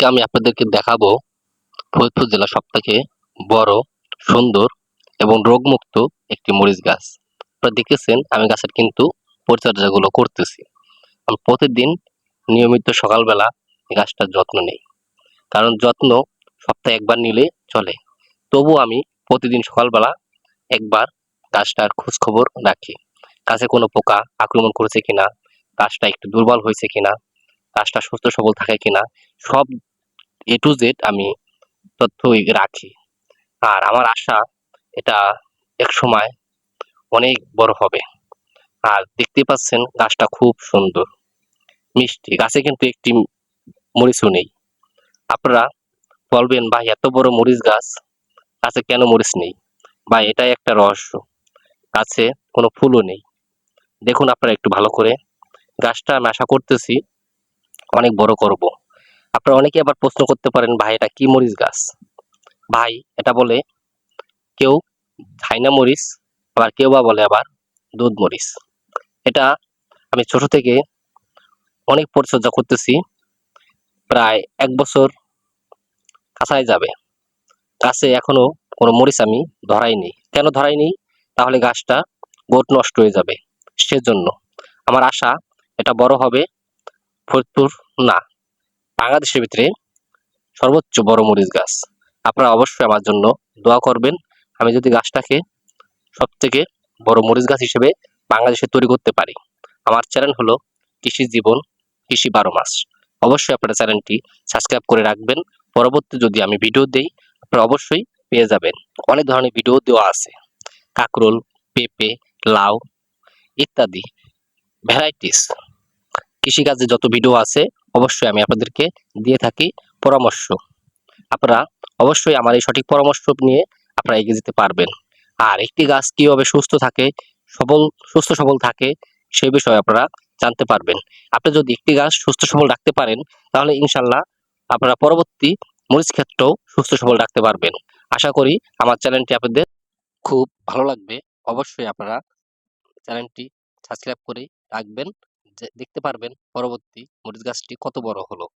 আজকে আমি আপনাদেরকে দেখাবো ফরিদপুর জেলা সবথেকে বড়, সুন্দর এবং রোগমুক্ত একটি মরিচ গাছ। আপনারা দেখেছেন, আমি গাছের কিন্তু পরিচর্যাগুলো করতেছি। আমি প্রতিদিন নিয়মিত সকালবেলা গাছটার যত্ন নেই। কারণ যত্ন সপ্তাহে একবার নিলে চলে। তবু আমি প্রতিদিন সকালবেলা একবার গাছটার খোঁজ খবর রাখি। গাছে কোনো পোকা আক্রমণ করেছে কিনা, গাছটা একটু দুর্বল হয়েছে কিনা, গাছটা সুস্থ সবল থাকে কিনা, সব এ টু জেড আমি তথ্যই রাখি। আর আমার আশা, এটা এক সময় অনেক বড় হবে। আর দেখতে পাচ্ছেন, গাছটা খুব সুন্দর। মিষ্টি। গাছে কিন্তু একটি মরিচও নেই। আপনারা বলবেন ভাই এত বড় মরিচ গাছ। গাছে কেন মরিচ নেই? ভাই এটাই একটা রহস্য। গাছে কোনো ফুলও নেই। দেখুন আপনারা একটু ভালো করে। গাছটা আমি আশা করতেছি অনেক বড় করব। আপনারা অনেকে আবার প্রশ্ন করতে পারেন, ভাই, এটা কি মরিচ গাছ? ভাই, এটা বলে কেউ হাইনা মরিচ, আবার কেউ বা বলে আবার দুধ মরিচ। এটা আমি ছোট থেকে অনেক পরিচর্যা করতেছি, প্রায় এক বছর কাছাই যাবে। গাছে এখনও কোনো মরিচ আমি ধরাইনি। কেন ধরাইনি? তাহলে গাছটা গোট নষ্ট হয়ে যাবে। সেজন্য। আমার আশা, এটা বড় হবে, ফরিদপুর না। বাংলাদেশের ভিতরে সর্বোচ্চ বড় মরিচ গাছ। আপনারা অবশ্যই আমার জন্য দোয়া করবেন। আমি যদি গাছটাকে সব থেকে বড় মরিচ গাছ হিসেবে বাংলাদেশে তৈরি করতে পারি, আমার চ্যানেল হলো কৃষি জীবন, কৃষি বারো মাস। অবশ্যই আপনারা চ্যানেলটি সাবস্ক্রাইব করে রাখবেন। পরবর্তী যদি আমি ভিডিও দেই, আপনারা অবশ্যই পেয়ে যাবেন। অনেক ধরনের ভিডিও দেওয়া আছে। কাকরোল, পেঁপে, লাউ ইত্যাদি ভ্যারাইটিস কৃষিকাজে যত ভিডিও আছে, অবশ্যই আমি আপনাদেরকে দিয়ে থাকি পরামর্শ। আপনারা অবশ্যই আমার এই সঠিক পরামর্শ নিয়ে আপনারা এগিয়ে যেতে পারবেন। আর একটি গাছ কীভাবে সুস্থ থাকে, সবল, সুস্থ সবল থাকে, সে বিষয়ে আপনারা জানতে পারবেন। আপনি যদি একটি গাছ সুস্থ সবল রাখতে পারেন, তাহলে ইনশাল্লাহ আপনারা পরবর্তী মরিচ ক্ষেত্রেও সুস্থ সবল রাখতে পারবেন। আশা করি আমার চ্যানেলটি আপনাদের খুব ভালো লাগবে। অবশ্যই আপনারা চ্যানেলটি সাবস্ক্রাইব করে রাখবেন। দেখতে পারবেন পরবর্তী মরিচ গাছটি কত বড় হলো।